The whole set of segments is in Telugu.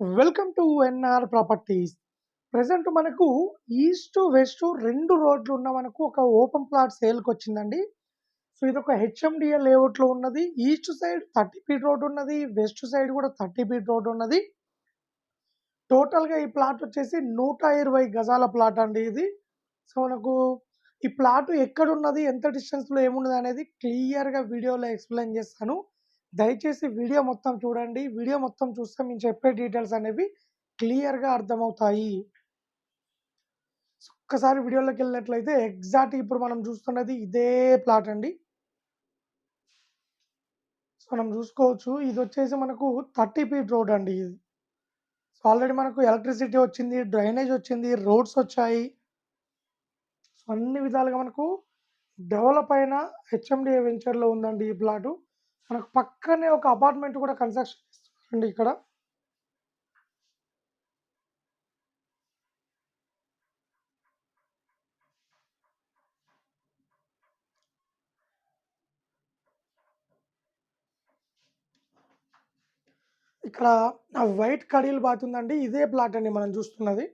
Welcome to NR properties. Present మనకు ఈస్ట్, వెస్ట్ రెండు రోడ్లు ఉన్న మనకు ఒక ఓపెన్ ప్లాట్ సేల్కి వచ్చిందండి సో, ఇది ఒక హెచ్ఎండిఎల్ లేఅవుట్‌లో ఉన్నది. ఈస్ట్ సైడ్ 30 ఫీట్ రోడ్ ఉన్నది. వెస్ట్ సైడ్ కూడా 30 ఫీట్ రోడ్ ఉన్నది. టోటల్‌గా ఈ ప్లాట్ వచ్చేసి 120 గజాల ప్లాట్ అండి ఇది. సో, మనకు ఈ ప్లాట్ ఎక్కడున్నది, ఎంత డిస్టెన్స్‌లో ఏమున్నదనేది క్లియర్‌గా వీడియోలో ఎక్స్‌ప్లెయిన్ చేస్తాను. దయచేసి వీడియో మొత్తం చూడండి. వీడియో మొత్తం చూస్తే మేము చెప్పే డీటెయిల్స్ అనేవి క్లియర్‌గా అర్థమవుతాయి. ఒక్కసారి వీడియోలోకి వెళ్ళినట్లయితే ఎగ్జాక్ట్ ఇప్పుడు మనం చూస్తున్నది ఇదే ప్లాట్ అండి. సో, మనం చూసుకోవచ్చు. ఇది వచ్చేసి మనకు 30 ఫీట్ రోడ్ అండి ఇది. సో, ఆల్రెడీ మనకు ఎలక్ట్రిసిటీ వచ్చింది, డ్రైనేజ్ వచ్చింది, రోడ్స్ వచ్చాయి. సో, అన్ని విధాలుగా మనకు డెవలప్ అయిన హెచ్ఎండిఏ వెంచర్‌లో ఉందండి ఈ ప్లాటు. మనకు పక్కనే ఒక అపార్ట్మెంట్ కూడా కన్‌స్ట్రక్షన్ చేస్తున్నారండి ఇక్కడ. ఇక్కడ వైట్ కడీలు బాత్ ఉందండి. ఇదే ప్లాట్ అండి మనం చూస్తున్నది.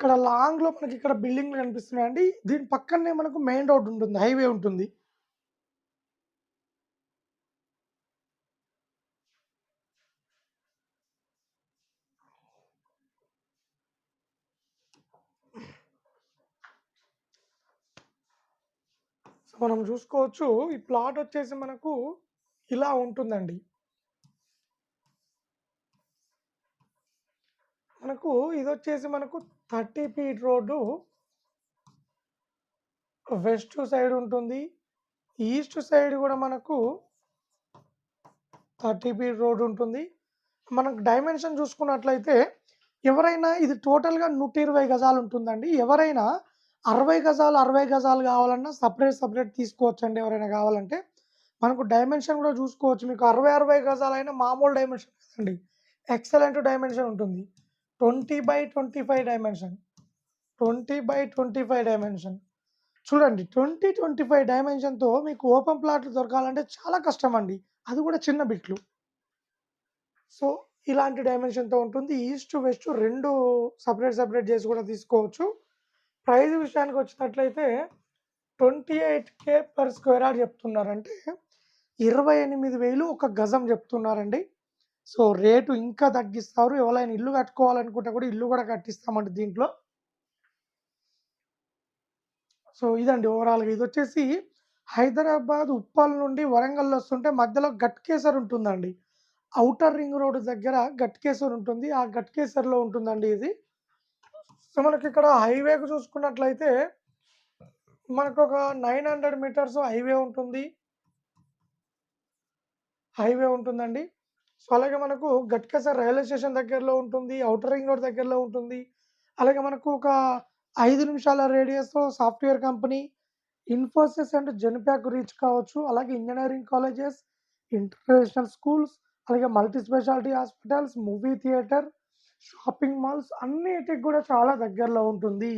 ఇక్కడ లాంగ్‌లో మనకి ఇక్కడ బిల్డింగ్‌లు కనిపిస్తున్నాయండి. దీని పక్కనే మనకు మెయిన్ రోడ్ ఉంటుంది. హైవే ఉంటుంది. సో, మనం చూసుకోవచ్చు. ఈ ప్లాట్ వచ్చేసి మనకు ఇలా ఉంటుందండి. మనకు ఇది వచ్చేసి మనకు 30 ఫీట్ రోడ్డు వెస్ట్ సైడ్ ఉంటుంది. ఈస్ట్ సైడ్ కూడా మనకు 30 ఫీట్ రోడ్ ఉంటుంది. మనకు డైమెన్షన్ చూసుకున్నట్లయితే ఎవరైనా ఇది టోటల్‌గా 120 గజాలు ఉంటుందండి. ఎవరైనా 60 గజాలు, 60 గజాలు కావాలన్నా సపరేట్ సపరేట్ తీసుకోవచ్చు తీసుకోవచ్చండి ఎవరైనా కావాలంటే. మనకు డైమెన్షన్ కూడా చూసుకోవచ్చు. మీకు 60, 60 గజాలైనా మామూలు డైమెన్షన్ కాదండి. ఎక్సలెంట్ డైమెన్షన్ ఉంటుంది. 20/25 డైమెన్షన్. 20/25 డైమెన్షన్. చూడండి 20, 25 డైమెన్షన్‌తో మీకు ఓపెన్ ప్లాట్లు దొరకాలంటే చాలా కష్టం అండి. అది కూడా చిన్న బిట్లు. సో, ఇలాంటి డైమెన్షన్‌తో ఉంటుంది. ఈస్ట్, వెస్ట్ రెండు సపరేట్ సపరేట్ చేసి కూడా తీసుకోవచ్చు. ప్రైజ్ విషయానికి వచ్చినట్లయితే 28,000 పర్ స్క్వేర్ యార్డ్ చెప్తున్నారు. అంటే 28,000 ఒక గజం చెప్తున్నారండి. సో, రేటు ఇంకా తగ్గిస్తారు. ఎవరైనా ఇల్లు కట్టుకోవాలనుకుంటే కూడా ఇల్లు కూడా కట్టిస్తామండి దీంట్లో. సో, ఇదండి ఓవరాల్‌గా ఇదొచ్చేసి హైదరాబాద్ ఉప్పల్ నుండి వరంగల్ వస్తుంటే మధ్యలో గట్కేసర్ ఉంటుందండి. ఔటర్ రింగ్ రోడ్ దగ్గర గట్కేసర్ ఉంటుంది. ఆ గట్కేసర్‌లో ఉంటుందండి ఇది. సో, మనకి ఇక్కడ హైవేకు చూసుకున్నట్లయితే మనకొక 900 మీటర్స్ హైవే ఉంటుంది. హైవే ఉంటుందండి. సో, అలాగే మనకు గట్కేసర్ రైల్వే స్టేషన్ దగ్గరలో ఉంటుంది. అవుటర్ రింగ్ రోడ్ దగ్గరలో ఉంటుంది. అలాగే మనకు ఒక ఐదు నిమిషాల రేడియస్‌లో software company, Infosys and Genpact reach కావచ్చు. అలాగే ఇంజనీరింగ్ కాలేజెస్, ఇంటర్నేషనల్ స్కూల్స్, అలాగే multi speciality hospitals, movie theatre, shopping malls అన్నిటికి కూడా చాలా దగ్గరలో ఉంటుంది.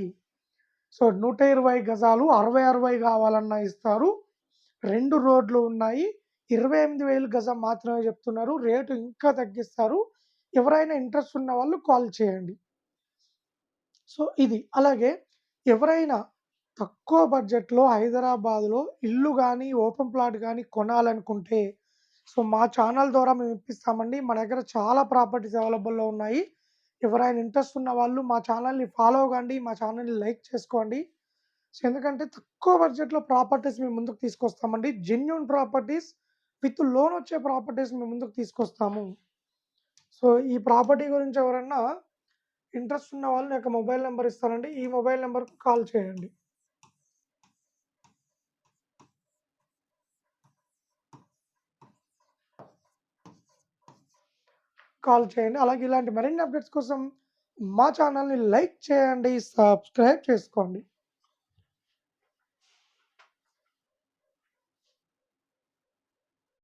సో, 120 గజాలు 60, 60 కావాలన్నా ఇస్తారు. రెండు రోడ్లు ఉన్నాయి. 28,000 గజం మాత్రమే చెప్తున్నారు. రేటు ఇంకా తగ్గిస్తారు. ఎవరైనా ఇంట్రెస్ట్ ఉన్న వాళ్ళు కాల్ చేయండి. సో, ఇది. అలాగే ఎవరైనా తక్కువ బడ్జెట్‌లో హైదరాబాద్‌లో ఇల్లు కానీ ఓపెన్ ప్లాట్ కానీ కొనాలనుకుంటే సో, మా ఛానల్ ద్వారా మేము ఇప్పిస్తామండి. మా దగ్గర చాలా ప్రాపర్టీస్ అవైలబుల్‌లో ఉన్నాయి. ఎవరైనా ఇంట్రెస్ట్ ఉన్న వాళ్ళు మా ఛానల్‌ని ఫాలో అవ్వండి. మా ఛానల్‌ని లైక్ చేసుకోండి. సో, ఎందుకంటే తక్కువ బడ్జెట్‌లో ప్రాపర్టీస్ మేము ముందుకు తీసుకొస్తామండి. జెన్యున్ ప్రాపర్టీస్ విత్ లోన్ వచ్చే ప్రాపర్టీస్ మేము ముందుకు తీసుకొస్తాము. సో, ఈ ప్రాపర్టీ గురించి ఎవరన్నా ఇంట్రెస్ట్ ఉన్న వాళ్ళు నాకు యొక్క మొబైల్ నెంబర్ ఇస్తానండి. ఈ మొబైల్ నెంబర్కు కాల్ చేయండి. కాల్ చేయండి. అలాగే ఇలాంటి మరిన్ని అప్డేట్స్ కోసం మా ఛానల్‌ని లైక్ చేయండి. సబ్స్క్రైబ్ చేసుకోండి.